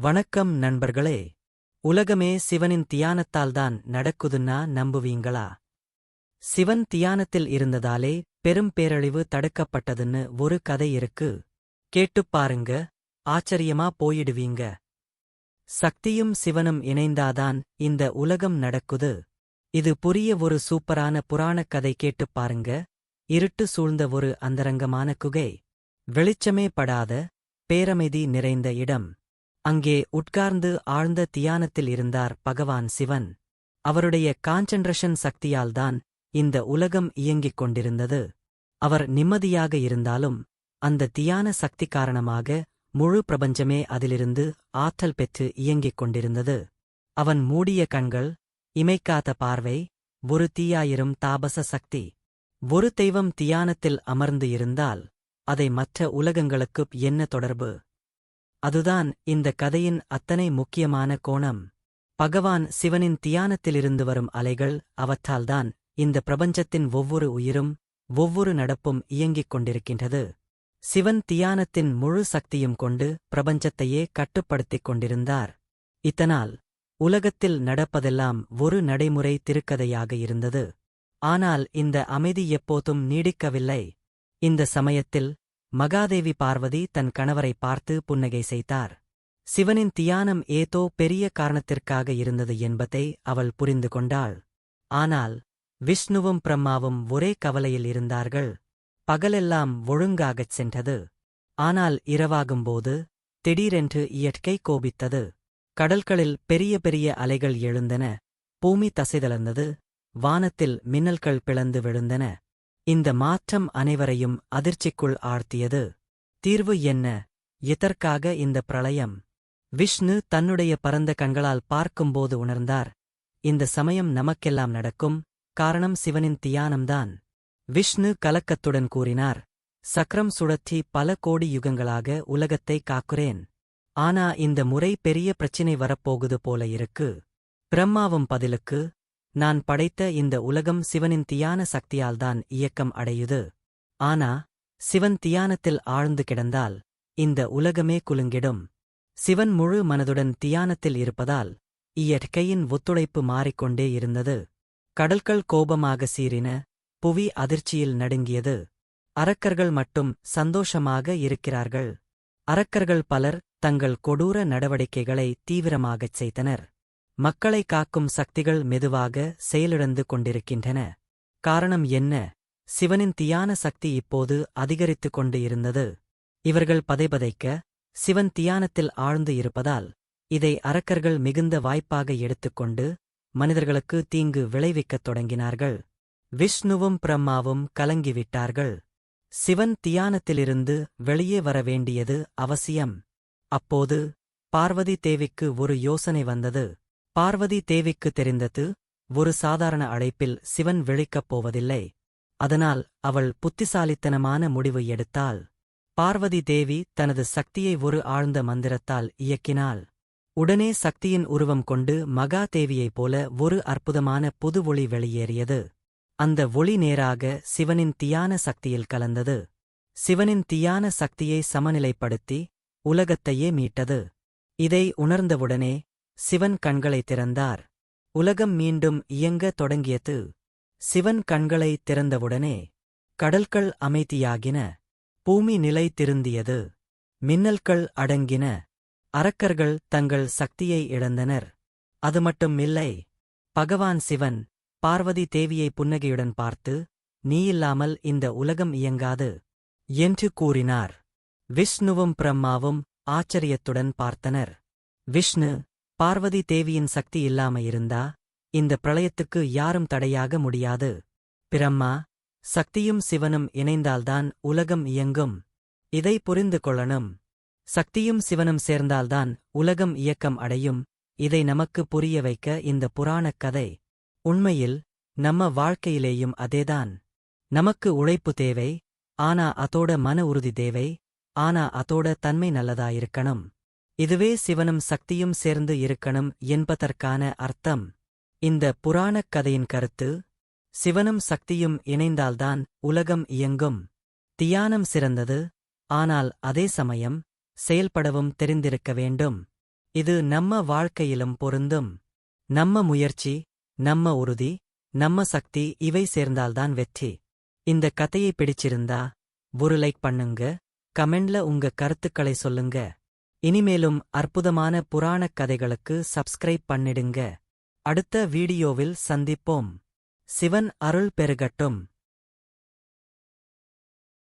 வணக்கம் நண்பர்களே. உலகமே சிவனின் தியானத்தால்தான் நடக்குதுன்னா நம்புவீங்களா? சிவன் தியானத்தில் இருந்ததாலே பெரும் பேரழிவு தடுக்கப்பட்டதுன்னு ஒரு கதை இருக்கு. கேட்டுப் பாருங்க. ஆச்சரியமா போயிடுவீங்க. சக்தியும் சிவனும் இணைந்தாதான் இந்த உலகம் நடக்குது. இது புரிய ஒரு சூப்பரான புராணக் கதை கேட்டுப் பாருங்க. இருட்டு சூழ்ந்த ஒரு அந்தரங்கமான குகை. வெளிச்சமே படாத பேரமைதி நிறைந்த இடம். அங்கே உட்கார்ந்து ஆழ்ந்த தியானத்தில் இருந்தார் பகவான் சிவன். அவருடைய கான்சென்ட்ரேஷன் சக்தியால்தான் இந்த உலகம் இயங்கிக் கொண்டிருந்தது. அவர் நிம்மதியாக இருந்தாலும் அந்த தியான சக்தி காரணமாக முழு பிரபஞ்சமே அதிலிருந்து ஆற்றல் பெற்று இயங்கிக் கொண்டிருந்தது. அவன் மூடிய கண்கள் இமைக்காத பார்வை ஒரு தீயாயிரும் தாபச சக்தி. ஒரு தெய்வம் தியானத்தில் அமர்ந்து இருந்தால் அதை மற்ற உலகங்களுக்கு என்ன தொடர்பு? அதுதான் இந்த கதையின் அத்தனை முக்கியமான கோணம். பகவான் சிவனின் தியானத்திலிருந்து வரும் அலைகள் அவற்றால்தான் இந்த பிரபஞ்சத்தின் ஒவ்வொரு உயிரும் ஒவ்வொரு நடப்பும் இயங்கிக் கொண்டிருக்கின்றது. சிவன் தியானத்தின் முழு சக்தியும் கொண்டு பிரபஞ்சத்தையே கட்டுப்படுத்திக் கொண்டிருந்தார். இத்தனால் உலகத்தில் நடப்பதெல்லாம் ஒரு நடைமுறை திருக்கதையாக இருந்தது. ஆனால் இந்த அமைதி எப்போதும் நீடிக்கவில்லை. இந்த சமயத்தில் மகாதேவி பார்வதி தன் கணவரை பார்த்து புன்னகை செய்தார். சிவனின் தியானம் ஏதோ பெரிய காரணத்திற்காக இருந்தது என்பதை அவள் புரிந்து கொண்டாள். ஆனால் விஷ்ணுவும் பிரம்மாவும் ஒரே கவலையில் இருந்தார்கள். பகலெல்லாம் ஒழுங்காகச் சென்றது. ஆனால் இரவாகும்போது திடீரென்று இயற்கை கோபித்தது. கடல்களில் பெரிய பெரிய அலைகள் எழுந்தன. பூமி தசைதளர்ந்தது. வானத்தில் மின்னல்கள் பிளந்து விழுந்தன. இந்த மாற்றம் அனைவரையும் அதிர்ச்சிக்குள் ஆழ்த்தியது. தீர்வு என்ன? எதற்காக இந்த பிரளயம்? விஷ்ணு தன்னுடைய பரந்த கண்களால் பார்க்கும்போது உணர்ந்தார். இந்த சமயம் நமக்கெல்லாம் நடக்கும் காரணம் சிவனின் தியானம்தான். விஷ்ணு கலக்கத்துடன் கூறினார் சக்கரம் சுழற்றி பல கோடி யுகங்களாக உலகத்தை காக்குறேன். ஆனா இந்த முறை பெரிய பிரச்சினை வரப்போகுது போல இருக்கு. பிரம்மாவும் பதிலுக்கு நான் படைத்த இந்த உலகம் சிவனின் தியான சக்தியால்தான் இயக்கம் அடையுது. ஆனா சிவன் தியானத்தில் ஆழ்ந்து கிடந்தால் இந்த உலகமே குலுங்கிடும். சிவன் முழு மனதுடன் தியானத்தில் இருப்பதால் இயற்கையின் ஒத்துழைப்பு மாறிக்கொண்டே இருந்தது. கடல்கள் கோபமாக சீறின புவி அதிர்ச்சியில் நடுங்கியது. அரக்கர்கள் மட்டும் சந்தோஷமாக இருக்கிறார்கள். அரக்கர்கள் பலர் தங்கள் கொடூர நடவடிக்கைகளை தீவிரமாகச் செய்தனர். மக்களை காக்கும் சக்திகள் மெதுவாக செயலிழந்து கொண்டிருக்கின்றன. காரணம் என்ன? சிவனின் தியான சக்தி இப்போது அதிகரித்துக் கொண்டு இருந்தது. இவர்கள் பதைபதைக்க சிவன் தியானத்தில் ஆழ்ந்து இருப்பதால் இதை அரக்கர்கள் மிகுந்த வாய்ப்பாக எடுத்துக்கொண்டு மனிதர்களுக்கு தீங்கு விளைவிக்கத் தொடங்கினார்கள். விஷ்ணுவும் பிரம்மாவும் கலங்கிவிட்டார்கள். சிவன் தியானத்திலிருந்து வெளியே வர வேண்டியது அவசியம். அப்போது பார்வதி தேவிக்கு ஒரு யோசனை வந்தது. பார்வதி தேவிக்கு தெரிந்தது ஒரு சாதாரண அழைப்பில் சிவன் விழிக்கப் போவதில்லை. அதனால் அவள் புத்திசாலித்தனமான முடிவு எடுத்தாள். பார்வதி தேவி தனது சக்தியை ஒரு ஆழ்ந்த மந்திரத்தால் இயக்கினாள். உடனே சக்தியின் உருவம் கொண்டு மகா தேவியைப் போல ஒரு அற்புதமான புது ஒளி வெளியேறியது. அந்த ஒளி நேராக சிவனின் தியான சக்தியில் கலந்தது. சிவனின் தியான சக்தியை சமநிலைப்படுத்தி உலகத்தையே மீட்டது. இதை உணர்ந்தவுடனே சிவன் கண்களை திறந்தார். உலகம் மீண்டும் இயங்க தொடங்கியது. சிவன் கண்களை திறந்தவுடனே கடல்கள் அமைதியாகின. பூமி நிலை திருந்தியது. மின்னல்கள் அடங்கின. அரக்கர்கள் தங்கள் சக்தியை இழந்தனர். அது மட்டும் இல்லை பகவான் சிவன் பார்வதி தேவியை புன்னகையுடன் பார்த்து நீயில்லாமல் இந்த உலகம் இயங்காது என்று கூறினார். விஷ்ணுவும் பிரம்மாவும் ஆச்சரியத்துடன் பார்த்தனர். விஷ்ணு பார்வதி தேவியின் சக்தி இல்லாம இருந்தா இந்த பிரளயத்துக்கு யாரும் தடையாக முடியாது. பிரம்மா சக்தியும் சிவனும் இணைந்தால்தான் உலகம் இயங்கும். இதை புரிந்து கொள்ளணும். சக்தியும் சிவனும் சேர்ந்தால்தான் உலகம் இயக்கம் அடையும். இதை நமக்கு புரிய வைக்க இந்த புராணக் கதை. உண்மையில் நம்ம வாழ்க்கையிலேயும் அதேதான். நமக்கு உழைப்பு தேவை ஆனா அதோட மன உறுதி தேவை ஆனா அதோட தன்மை நல்லதாயிருக்கணும். இதுவே சிவனும் சக்தியும் சேர்ந்து இருக்கணும் என்பதற்கான அர்த்தம். இந்த புராணக் கதையின் கருத்து சிவனும் சக்தியும் இணைந்தால்தான் உலகம் இயங்கும். தியானம் சிறந்தது ஆனால் அதே சமயம் செயல்படவும் தெரிந்திருக்க வேண்டும். இது நம்ம வாழ்க்கையிலும் பொருந்தும். நம்ம முயற்சி நம்ம உறுதி நம்ம சக்தி இவை சேர்ந்தால்தான் வெற்றி. இந்த கதையை பிடிச்சிருந்தா ஒரு லைக் பண்ணுங்க கமெண்ட்ல உங்க கருத்துக்களை சொல்லுங்க. இனிமேலும் அற்புதமான புராணக் கதைகளுக்கு சப்ஸ்கிரைப் பண்ணிடுங்க. அடுத்த வீடியோவில் சந்திப்போம். சிவன் அருள் பெருகட்டும்.